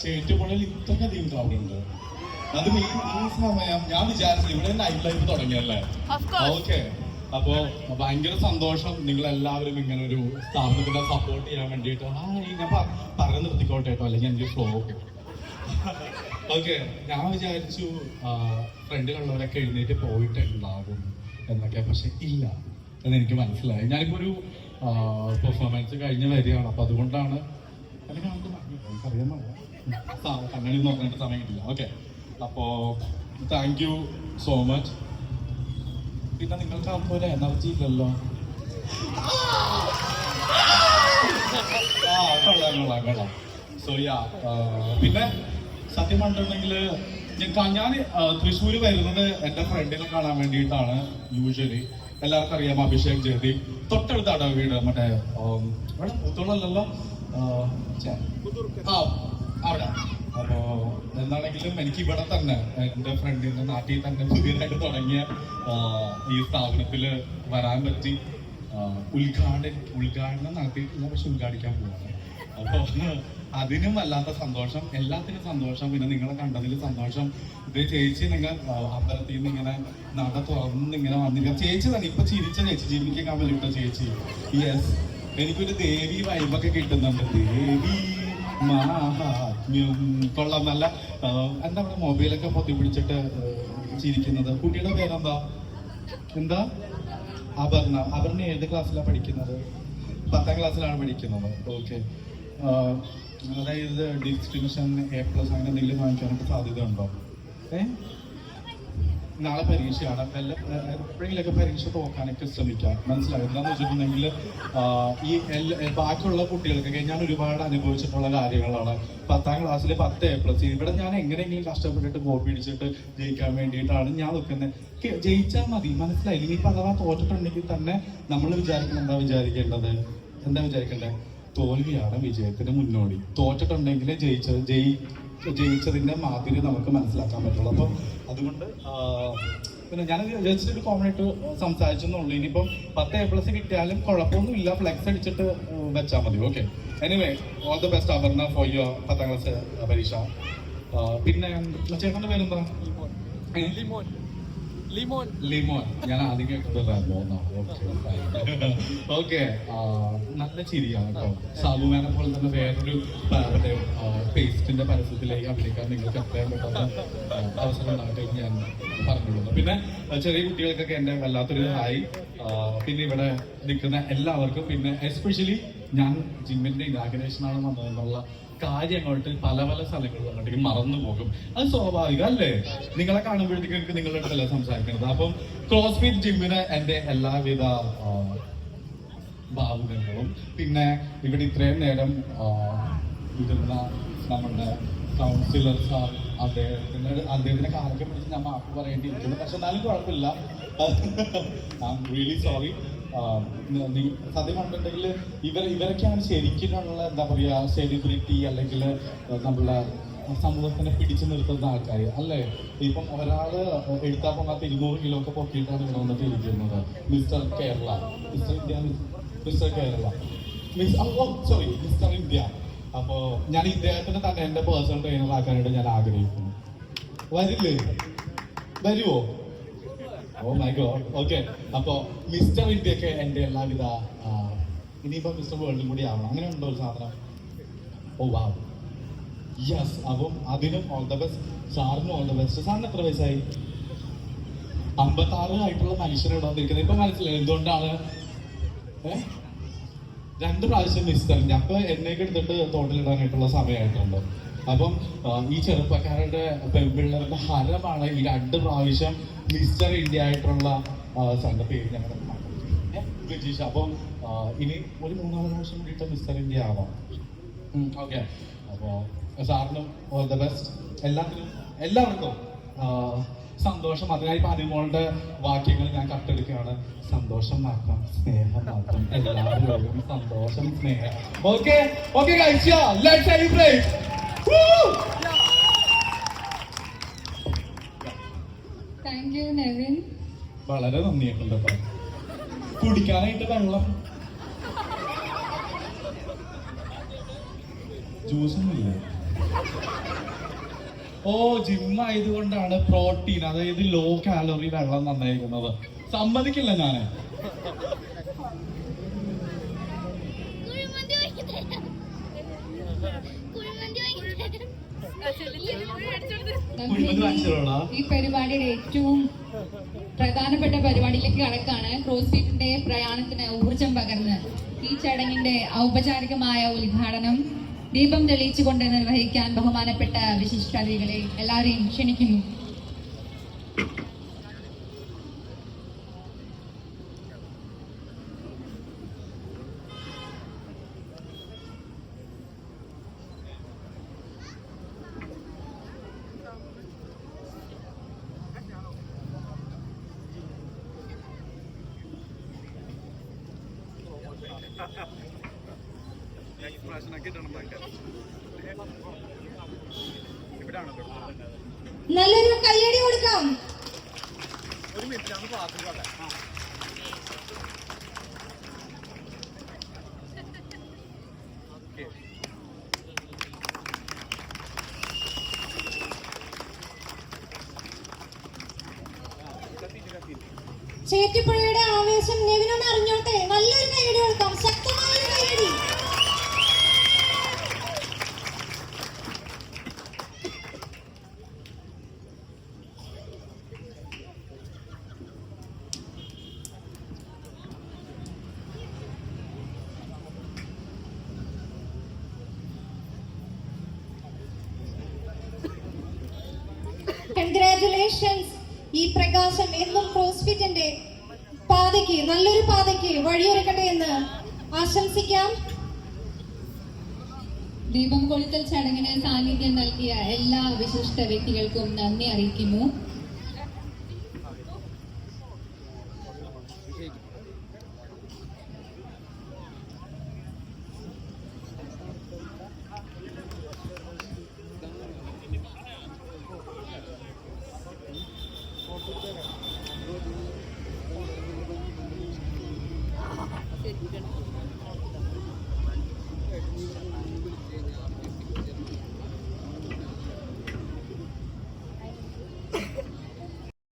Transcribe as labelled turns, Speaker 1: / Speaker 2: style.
Speaker 1: ചേറ്റുപുഴയിൽ ഇത്രയധികം ക്രൗഡ് ഉണ്ട്. അത് ഈ ഈ സമയം ഞാൻ വിചാരിച്ചു ഇവിടെ നൈറ്റ് ലൈഫ് തുടങ്ങിയല്ലേ? ഓക്കെ അപ്പോ ഭയങ്കര സന്തോഷം. നിങ്ങൾ എല്ലാവരും ഇങ്ങനെ ഒരു സ്ഥാപനത്തിന്റെ സപ്പോർട്ട് ചെയ്യാൻ വേണ്ടിയിട്ട്. ആ ഞാൻ പറഞ്ഞു നിർത്തിക്കോട്ടെ കേട്ടോ. അല്ലെങ്കിൽ എനിക്ക് ഫ്ലോ ഓക്കെ ഞാൻ വിചാരിച്ചു ഫ്രണ്ടിലുള്ളവരൊക്കെ എഴുന്നേറ്റ് പോയിട്ടുണ്ടാകും എന്നൊക്കെ. പക്ഷെ ഇല്ല എന്ന് എനിക്ക് മനസ്സിലായി. ഞാനിപ്പോ ഒരു പെർഫോമൻസ് കഴിഞ്ഞ് വരികയാണ്. അപ്പൊ അതുകൊണ്ടാണ് എനിക്കറിയാൻ പാടില്ല. സ- കണ്ണാടി നോക്കേണ്ട സമയം കിട്ടില്ല. ഓക്കെ. അപ്പോ താങ്ക് യു സോ മച്ച് പിന്നെ നിങ്ങൾക്ക് അപ്പൊ ഒരു എനർജി ഇല്ലല്ലോ. ആ കൊള്ളാം കൊള്ളാം കൊള്ളാം. സോ യാ പിന്നെ സത്യം പറഞ്ഞിട്ടുണ്ടെങ്കിൽ ഞാൻ ഞാൻ തൃശ്ശൂര് വരുന്നത് എന്റെ ഫ്രണ്ടിനെ കാണാൻ വേണ്ടിയിട്ടാണ് യൂഷ്വലി എല്ലാവർക്കും അറിയാം അഭിഷേക് ജയതി തൊട്ടടുത്താണ് വീട് മറ്റേ ഇവിടെ പുത്തോളല്ലോ അവിടെ. അപ്പോ എന്താണെങ്കിലും എനിക്ക് ഇവിടെ തന്നെ എന്റെ ഫ്രണ്ടിന്റെ നാട്ടിൽ തന്നെ പുതിയതായിട്ട് തുടങ്ങിയ ഈ സ്ഥാപനത്തിൽ വരാൻ പറ്റി. ഉദ്ഘാടന ഉദ്ഘാടനം നടത്തിയിട്ടില്ല പക്ഷെ ഉദ്ഘാടിക്കാൻ പോവാണ്. അപ്പൊ അതിനും വല്ലാത്ത സന്തോഷം എല്ലാത്തിനും സന്തോഷം. പിന്നെ നിങ്ങളെ കണ്ടതിൽ സന്തോഷം. ഇത് ചേച്ചി നിങ്ങൾ അമ്പലത്തിൽ നിന്ന് ഇങ്ങനെ നട തുറന്ന് ഇങ്ങനെ വന്നിരിക്കുക. ചേച്ചി തന്നെ ഇപ്പൊ ചിരിച്ച ചേച്ചി ജീവിക്കാൻ കമ്മലിട്ട ചേച്ചി. യെസ് എനിക്കൊരു ദേവി വൈബൊക്കെ കിട്ടുന്നുണ്ട്. ദേവി മഹാത്മ്യം. കൊള്ളാം നല്ല എന്താ പറയുക മൊബൈലൊക്കെ പൊത്തി പിടിച്ചിട്ട് ചിരിക്കുന്നത്? കുട്ടിയുടെ പേരെന്താ? എന്താ? അപർണ. അപർണ ഏത് ക്ലാസ്സിലാണ് പഠിക്കുന്നത്? പത്താം ക്ലാസ്സിലാണ് പഠിക്കുന്നത്. ഓക്കെ അതായത് ഡിസ്റ്റിങ്ഷൻ എ പ്ലസ് അങ്ങനെ എന്തെങ്കിലും വാങ്ങിക്കാനൊക്കെ സാധ്യത ഉണ്ടോ ഏ? നാളെ പരീക്ഷയാണ്. എല്ലാ എപ്പോഴെങ്കിലൊക്കെ പരീക്ഷ തോക്കാനൊക്കെ ശ്രമിക്കാം. മനസ്സിലായി എന്താണെന്ന് വെച്ചിട്ടുണ്ടെങ്കിൽ ഈ എല്ലാ ബാക്കിയുള്ള കുട്ടികൾക്കൊക്കെ ഞാൻ ഒരുപാട് അനുഭവിച്ചിട്ടുള്ള കാര്യങ്ങളാണ്. പത്താം ക്ലാസ്സിൽ പത്ത് എ പ്ലസ് ഇവിടെ ഞാൻ എങ്ങനെയെങ്കിലും കഷ്ടപ്പെട്ടിട്ട് കോപ്പി അടിച്ചിട്ട് ജയിക്കാൻ വേണ്ടിയിട്ടാണ് ഞാൻ നിൽക്കുന്നത്. ജയിച്ചാൽ മതി. മനസ്സിലായി ഇനിയിപ്പോൾ അഥവാ തോറ്റിട്ടുണ്ടെങ്കിൽ തന്നെ നമ്മൾ വിചാരിക്കുന്നത് എന്താ വിചാരിക്കേണ്ടത്? എന്താ വിചാരിക്കേണ്ടത് തോൽവിയാണ് വിജയത്തിന് മുന്നോടി. തോറ്റിട്ടുണ്ടെങ്കിൽ ജയിച്ചത് ജയി ജയിച്ചതിന്റെ മാതിരി നമുക്ക് മനസ്സിലാക്കാൻ പറ്റുള്ളൂ. അപ്പം അതുകൊണ്ട് പിന്നെ ഞാൻ ജസ്റ്റ് ഒരു കോമൺ ആയിട്ട് സംസാരിച്ചെന്നുള്ളൂ ഇനിയിപ്പം പത്ത് എ പ്ലസ് കിട്ടിയാലും കുഴപ്പമൊന്നുമില്ല. ഫ്ലെക്സ് അടിച്ചിട്ട് വെച്ചാൽ മതി. Okay anyway all the best Aparna for your പത്താം ക്ലാസ് പരീക്ഷ. പിന്നെ ചേട്ടന്റെ പേരെന്താ?
Speaker 2: ലിമോൻ. ലിമോൻ.
Speaker 1: ലിമോൻ. ഞാൻ ആദ്യം കേട്ടത് ഓക്കെ നല്ല ചിരിയാണ് കേട്ടോ. സാബുമാനെ പോലെ തന്നെ വേറൊരു മറ്റേ പേസ്റ്റിന്റെ പരസ്യത്തിലേക്ക് അഭിനയിക്കാൻ നിങ്ങൾക്ക് എത്രയും പെട്ടെന്ന് അവസരം ഉണ്ടാകട്ടെ ഞാൻ പറഞ്ഞിരുന്നു. പിന്നെ ചെറിയ കുട്ടികൾക്കൊക്കെ എന്റെ വല്ലാത്തൊരു ഹായ് പിന്നെ ഇവിടെ നിൽക്കുന്ന എല്ലാവർക്കും പിന്നെ എസ്പെഷ്യലി ഞാൻ ജിമ്മിന്റെ ഇനാഗ്രേഷൻ ആണ് വന്നതെന്നുള്ള കാര്യങ്ങോട്ട് പല പല സ്ഥലങ്ങളിൽ അങ്ങോട്ടേക്ക് മറന്നു പോകും. അത് സ്വാഭാവികം അല്ലേ? നിങ്ങളെ കാണുമ്പോഴത്തേക്കും നിങ്ങളുടെ അടുത്തല്ല സംസാരിക്കുന്നത്. അപ്പം ക്രോസ് ഫിറ്റ് ജിമ്മിന് എന്റെ എല്ലാവിധ ഭാവുകങ്ങളും പിന്നെ ഇവിടെ ഇത്രയും നേരം ഇരുന്ന നമ്മുടെ കൗൺസിലർ സാർ അദ്ദേഹത്തിന് അദ്ദേഹത്തിന്റെ കാര്യം പിടിച്ച് ഞാൻ മാപ്പ് പറയേണ്ടിയിരിക്കുന്നു. പക്ഷെ എന്നാലും കുഴപ്പമില്ല. ഐ റിയലി സോറി സത്യം പറഞ്ഞിട്ടുണ്ടെങ്കിൽ ഇവർ ഇവരൊക്കെയാണ് ശരിക്കുള്ള എന്താ പറയുക സെലിബ്രിറ്റി അല്ലെങ്കിൽ നമ്മളെ സമൂഹത്തിനെ പിടിച്ചു നിർത്തുന്ന ആൾക്കാർ അല്ലേ? ഇപ്പം ഒരാൾ എഴുത്താൻ പോകാത്ത ഇരുന്നൂറ് കിലോ ഒക്കെ പൊക്കിയിട്ടാണ് ഇവിടെ വന്നിട്ട് ഇരിക്കുന്നത്. Mister Kerala. Mister India mister Kerala. Miss sorry mister India. അപ്പോ ഞാൻ ഇദ്ദേഹത്തിന് തന്നെ എന്റെ പേഴ്സണൽ ട്രെയിനർ ആക്കാനായിട്ട് ഞാൻ ആഗ്രഹിക്കുന്നു. വരില്ലേ? വരുവോ? ഓ മൈ ഗോഡ് ഓക്കെ അപ്പോ മിസ്റ്റർ ഇന്ത്യയ്ക്ക് എന്റെ എല്ലാവിധ ഇനിയിപ്പോ മിസ്റ്റർ വേൾഡും കൂടി ആവണം. അങ്ങനെ ഉണ്ടോ ഒരു സാധനം? ഓ വാ യെസ് അപ്പം അതിനും ഓൾ ദ ബെസ്റ്റ് സാറിനും ഓൾ ദ ബെസ്റ്റ് സാറിന് എത്ര വയസ്സായി? അമ്പത്താറ് ആയിട്ടുള്ള മനുഷ്യരോട് വന്നിരിക്കുന്നത്. ഇപ്പൊ മനസ്സിലായി. എന്തുകൊണ്ടാണ്? രണ്ട് പ്രാവശ്യം മിസ്റ്ററിന്റെ അപ്പൊ എന്നെയൊക്കെ എടുത്തിട്ട് തോട്ടിലിടാനായിട്ടുള്ള സമയമായിട്ടുണ്ട്? അപ്പം ഈ ചെറുപ്പക്കാരുടെ പെൺപിള്ളേരുടെ ഹരമാണ് ഈ രണ്ട് പ്രാവശ്യം മിസ്റ്റർ ഇന്ത്യ ആയിട്ടുള്ള സ്വന്തം പേര് ഞങ്ങളുടെ ബ്രിട്ടീഷ്. അപ്പം ഇനി ഒരു മൂന്നാൽ പ്രാവശ്യം കൂടിയിട്ട് മിസ്റ്റർ ഇന്ത്യ ആവാം. ഓക്കെ. അപ്പോ സാറിനും ഓൾ ദ ബെസ്റ്റ്. എല്ലാത്തിനും എല്ലാവർക്കും സന്തോഷം. അതിനായി പതിമോളുടെ വാക്യങ്ങൾ ഞാൻ കട്ടെടുക്കുകയാണ് സന്തോഷം മാത്രം സ്നേഹം മാത്രം. എല്ലാവരും സന്തോഷം സ്നേഹം. ഓക്കെ ഓക്കെ വളരെ നന്ദിയുണ്ട് കുടിക്കാനായിട്ട് വെള്ളം. ജ്യൂസൊന്നുമില്ല. ഓ ജിം ആയതുകൊണ്ടാണ് പ്രോട്ടീൻ അതായത് ലോ കാലറി വെള്ളം നന്നായിരിക്കുന്നത് സമ്മതിക്കില്ല ഞാൻ.
Speaker 3: ഈ പരിപാടിയുടെ ഏറ്റവും പ്രധാനപ്പെട്ട പരിപാടിയിലേക്ക് കടക്കാണ് ക്രോസ് ഫിറ്റിന്റെ പ്രയാണത്തിന് ഊർജം പകർന്ന് ഈ ചടങ്ങിന്റെ ഔപചാരികമായ ഉദ്ഘാടനം ദീപം തെളിയിച്ചുകൊണ്ട് നിർവഹിക്കാൻ ബഹുമാനപ്പെട്ട വിശിഷ്ടാതിഥികളെ എല്ലാവരെയും ക്ഷണിക്കുന്നു.
Speaker 4: നല്ലൊരു കയ്യടി കൊടുക്കാം. ചേറ്റിപ്പുഴയുടെ ആവേശം നെവിനൊന്ന് അറിഞ്ഞോട്ടെ നല്ലൊരു കയ്യടി കൊടുക്കാം ശക്തമായ ഒരു കയ്യടി കൺഗ്രാറ്റുലേഷൻസ് ഈ പ്രകാശം എന്നും ക്രോസ്ഫിറ്റിന്റെ പാതയ്ക്ക് നല്ലൊരു പാതയ്ക്ക് വഴിയൊരുക്കട്ടെ എന്ന് ആശംസിക്കാം.
Speaker 3: ദീപം കൊളുത്തൽ ചടങ്ങിന് സാന്നിധ്യം നൽകിയ എല്ലാ വിശിഷ്ട വ്യക്തികൾക്കും നന്ദി അറിയിക്കുന്നു.